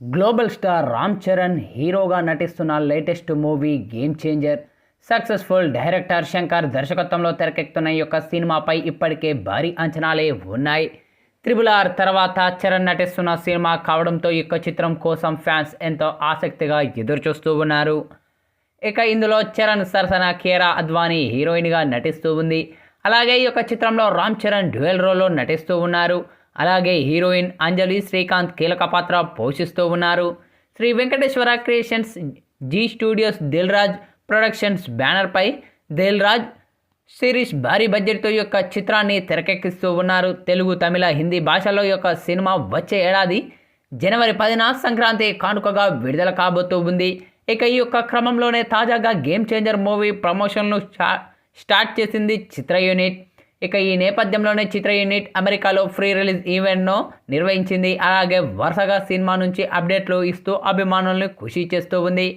Global star Ram Charan హీరోగా నటిస్తున్న latest movie game changer successful director Shankar దర్శకత్వంలో తెరకెక్కుతున్న ఈ యొక్క సినిమాపై ఇప్పటికే భారీ అంచనాలే ఉన్నాయి. త్రిబుల్ ఆర్ తర్వాత చరణ్ నటిస్తున్న సినిమా కావడంతో ఈ యొక్క చిత్రం కోసం ఫ్యాన్స్ ఎంతో ఆసక్తిగా ఎదురుచూస్తూ ఉన్నారు. ఇక ఇందులో చరణ్ సరసన కేరా అద్వానీ హీరోయిన్గా నటిస్తూ ఉంది. అలాగే ఈ యొక్క చిత్రంలో రామ్ చరణ్ డ్యూయల్ రోల్లో నటిస్తూ ఉన్నారు. అలాగే హీరోయిన్ అంజలి శ్రీకాంత్ కీలక పాత్ర పోషిస్తూ ఉన్నారు. Shri Venkateswara creations Zee studios Dil Raj productions బ్యానర్పై దిల్ రాజ్ సిరీస్ భారీ బడ్జెట్తో యొక్క చిత్రాన్ని తెరకెక్కిస్తూ ఉన్నారు. తెలుగు తమిళ హిందీ భాషలో యొక్క సినిమా వచ్చే ఏడాది జనవరి పదిన సంక్రాంతి కానుకగా విడుదల కాబోతూ ఉంది. ఇక ఈ యొక్క క్రమంలోనే తాజాగా గేమ్ చేంజర్ మూవీ ప్రమోషన్ను స్టా స్టార్ట్ చేసింది చిత్ర యూనిట్. ఇక ఈ నేపథ్యంలోనే చిత్ర యూనిట్ అమెరికాలో ఫ్రీ రిలీజ్ ఈవెంట్ను నిర్వహించింది. అలాగే వరుసగా సినిమా నుంచి అప్డేట్లు ఇస్తూ అభిమానులను ఖుషి చేస్తూ ఉంది.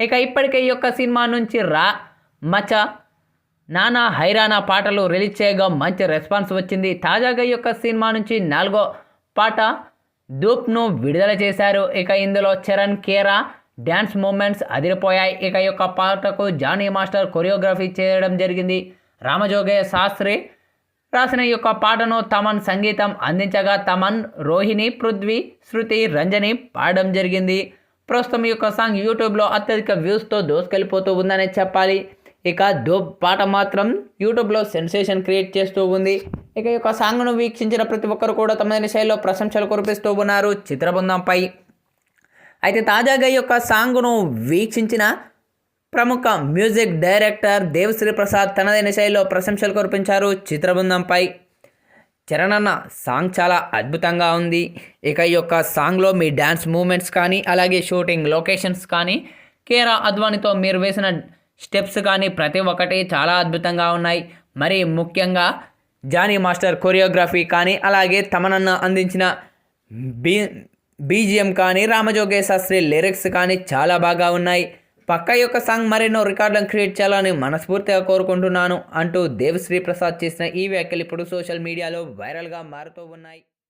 ఇక ఇప్పటికే ఈ యొక్క సినిమా నుంచి రా మచ నానా హైరానా పాటలు రిలీజ్ చేయగా మంచి రెస్పాన్స్ వచ్చింది. తాజాగా ఈ యొక్క సినిమా నుంచి నాలుగో పాట ధూప్ను విడుదల చేశారు. ఇక ఇందులో చరణ్ కేరా డ్యాన్స్ మూమెంట్స్ అదిరిపోయాయి. ఇక యొక్క పాటకు జానీ మాస్టర్ కొరియోగ్రఫీ చేయడం జరిగింది. రామజోగయ్య శాస్త్రి రాసిన ఈ యొక్క పాటను తమన్ సంగీతం అందించగా తమన్ రోహిణి పృథ్వీ శృతి రంజని పాడడం జరిగింది. ప్రస్తుతం ఈ యొక్క సాంగ్ యూట్యూబ్లో అత్యధిక వ్యూస్తో దోసుకెళ్ళిపోతూ ఉందనే చెప్పాలి. ఇక డోప్ పాట మాత్రం యూట్యూబ్లో సెన్సేషన్ క్రియేట్ చేస్తూ ఉంది. ఇక ఈ యొక్క సాంగ్ను వీక్షించిన ప్రతి ఒక్కరు కూడా తమదైన శైలిలో ప్రశంసలు కురిపిస్తూ ఉన్నారు. చిత్రబృందంపై అయితే తాజాగా ఈ యొక్క సాంగ్ను వీక్షించిన ప్రముఖ మ్యూజిక్ డైరెక్టర్ దేవశ్రీ ప్రసాద్ తనదైన శైలిలో ప్రశంసలు కురిపించారు చిత్రబృందంపై. చరణన్న సాంగ్ చాలా అద్భుతంగా ఉంది. ఇక ఈ యొక్క సాంగ్లో మీ డ్యాన్స్ మూమెంట్స్ కానీ అలాగే షూటింగ్ లొకేషన్స్ కానీ కేరా అద్వానితో మీరు వేసిన స్టెప్స్ కానీ ప్రతి ఒక్కటి చాలా అద్భుతంగా ఉన్నాయి. మరి ముఖ్యంగా జానీ మాస్టర్ కొరియోగ్రఫీ కానీ అలాగే తమనన్న అందించిన బీ బీజిఎం కానీ రామజోగే శాస్త్రి లిరిక్స్ కానీ చాలా బాగా ఉన్నాయి. పక్క యొక్క సాంగ్ మరెన్నో రికార్డులను క్రియేట్ చేయాలని మనస్ఫూర్తిగా కోరుకుంటున్నాను అంటూ దేవశ్రీ ప్రసాద్ చేసిన ఈ వ్యాఖ్యలు ఇప్పుడు సోషల్ మీడియాలో వైరల్గా మారుతూ ఉన్నాయి.